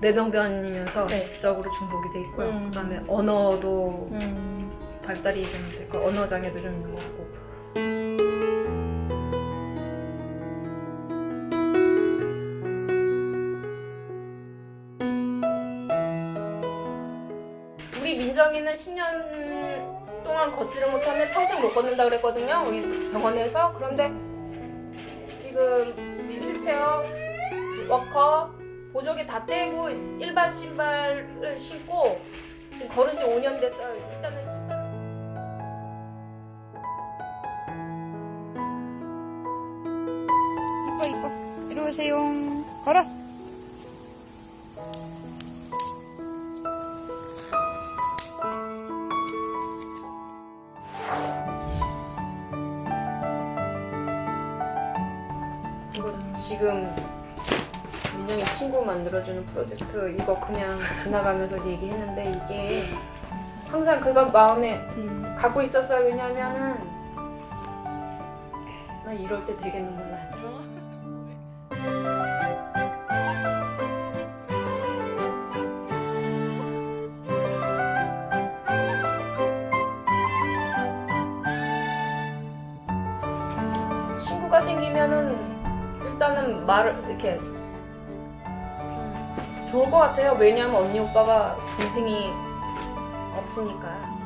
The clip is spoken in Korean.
뇌병변이면서 네. 지적으로 중복이 돼 있고요. 음. 그다음에 언어도 음. 발달이 좀 됐고 언어 장애도 좀 있는 것 같고. 우리 민정이는 10년 동안 걷지를 못하면 평생 못 걷는다 그랬거든요. 우리 병원에서. 그런데 지금 휠체어, 워커, 보조개 다 떼고 일반 신발을 신고 지금 걸은 지 5년 됐어요. 일단은 신발. 이뻐 이뻐 이리 오세요 걸어 이거 지금 민영이 친구 만들어주는 프로젝트 이거 그냥 지나가면서 얘기했는데 이게 항상 그걸 마음에 갖고 있었어요. 왜냐면은 나 이럴 때 되게 눈물 나요. 친구가 생기면은 일단은 말을 이렇게 좀 좋을 것 같아요. 왜냐하면 언니 오빠가 동생이 없으니까.